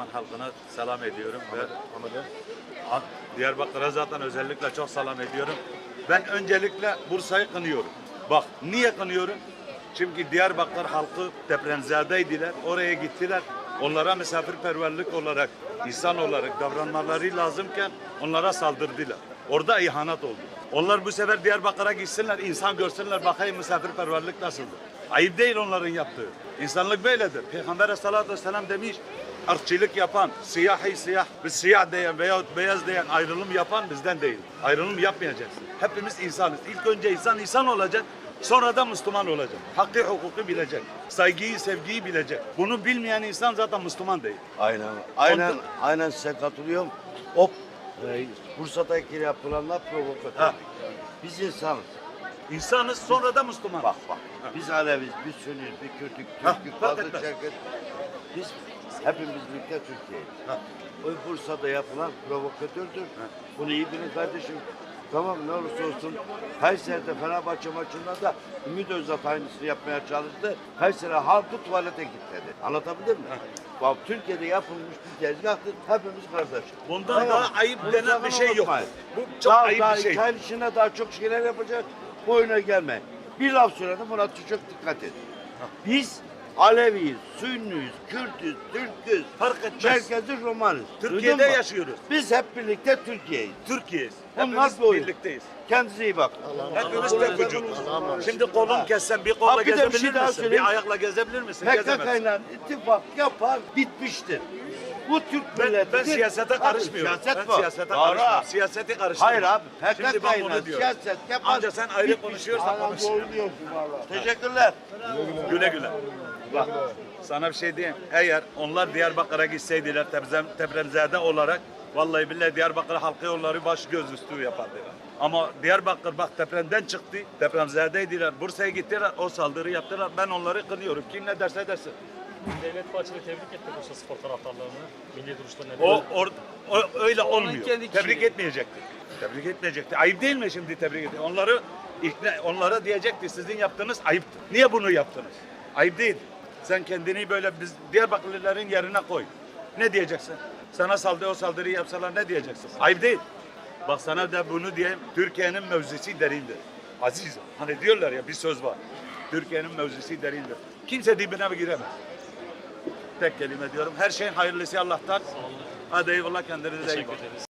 Batman halkına selam ediyorum ve Diyarbakır'a zaten özellikle çok selam ediyorum. Ben öncelikle Bursa'yı kınıyorum. Bak niye kınıyorum? Çünkü Diyarbakır halkı depremzedeydiler. Oraya gittiler. Onlara misafirperverlik olarak, insan olarak davranmaları lazımken onlara saldırdılar. Orada ihanet oldu. Onlar bu sefer Diyarbakır'a gitsinler, insan görsünler, bakayım misafirperverlik nasıldır. Ayıp değil onların yaptığı. İnsanlık böyledir. Peygamber aleyhissalatü vesselam demiş, ırkçılık yapan, siyahi siyah, biz siyah diyen veya beyaz diyen ayrılım yapan bizden değil. Ayrılım yapmayacaksın. Hepimiz insanız. İlk önce insan insan olacak, sonra da Müslüman olacak. Hakkı hukuku bilecek, saygıyı, sevgiyi bilecek. Bunu bilmeyen insan zaten Müslüman değil. Aynen. Aynen, Ondan- aynen size katılıyorum. O e, Bursa'daki yapılanlar provokatör. Ha. Biz insanız. İnsanız sonra da Müslüman. Bak bak. Biz Aleviz, biz Sünniyiz, bir Kürtük, Ha, Türk'ük, etmez. Çerkez. Biz hepimiz birlikte Türkiye'yiz. Ha. O Bursa'da yapılan provokatördür. Bunu iyi bilin kardeşim. Tamam ne olursa olsun Kayseri'de Fenerbahçe maçında da Ümit Özdağ aynısını yapmaya çalıştı. Kayseri halkı tuvalete kilitledi. Anlatabildim mi? Bak Türkiye'de yapılmış bir tezgahtır. Hepimiz kardeş. Bundan Tamam. daha ayıp denen bir şey yok. Bu çok daha, ayıp daha bir şey. ay içinde daha çok şeyler yapacak. Bu oyuna gelmeyin. Bir laf söyledim buna çok dikkat edin. Biz Aleviyiz, Sünniyiz, Kürtüz, Türküz, Fark etmez. Çerkeziz, Romanız. Türkiye'de Duydun mu? yaşıyoruz. Biz hep birlikte Türkiye'yiz. Türkiye'yiz. Bunlar Hepimiz bir oyun. birlikteyiz. Kendinize iyi bakın. Hepimiz tek vücut. Şimdi kolun kessen bir Ha, kolla bir de bir gezebilir şey daha misin? söyleyeyim. Bir ayakla gezebilir misin? Gezemezsin. PKK'yla ittifak yapar bitmiştir. Bu Türk Ben, milleti. ben siyasete Abi, karışmıyorum. Siyaset ben bu. siyasete Doğru. karışmıyorum. Siyaseti. Hayır abi Şimdi ben bunu diyorum. siyaset yapar. Anca sen ayrı bitmiştir. konuşuyorsan konuş. Teşekkürler. Güle güle. Bak sana bir şey diyeyim. Eğer onlar Diyarbakır'a gitseydiler deprem, depremzede olarak vallahi billahi Diyarbakır halkı onları baş göz üstü yapardı. Ama Diyarbakır bak depremden çıktı. Depremzedeydiler. Bursa'ya gittiler. O saldırı yaptılar. Ben onları kınıyorum. Kim ne derse desin. Devlet Bahçeli tebrik etti Bursa spor taraftarlarını. Milli duruşta ne O, or, o öyle olmuyor. kendi Tebrik kişiliği. etmeyecekti. Tebrik etmeyecekti. Ayıp değil mi şimdi tebrik etti? Onları ikna, onlara diyecekti sizin yaptığınız ayıptı. Niye bunu yaptınız? Ayıp değil. Sen kendini böyle biz Diyarbakırlıların yerine koy. Ne diyeceksin? Sana saldırı o saldırıyı yapsalar ne diyeceksin? Ayıp değil. Bak sana da bunu diyeyim. Türkiye'nin mevzisi derindir. Aziz. Hani diyorlar ya bir söz var. Türkiye'nin mevzisi derindir. Kimse dibine giremez. Tek kelime diyorum. Her şeyin hayırlısı Allah'tan. Hadi eyvallah kendinize iyi bakın.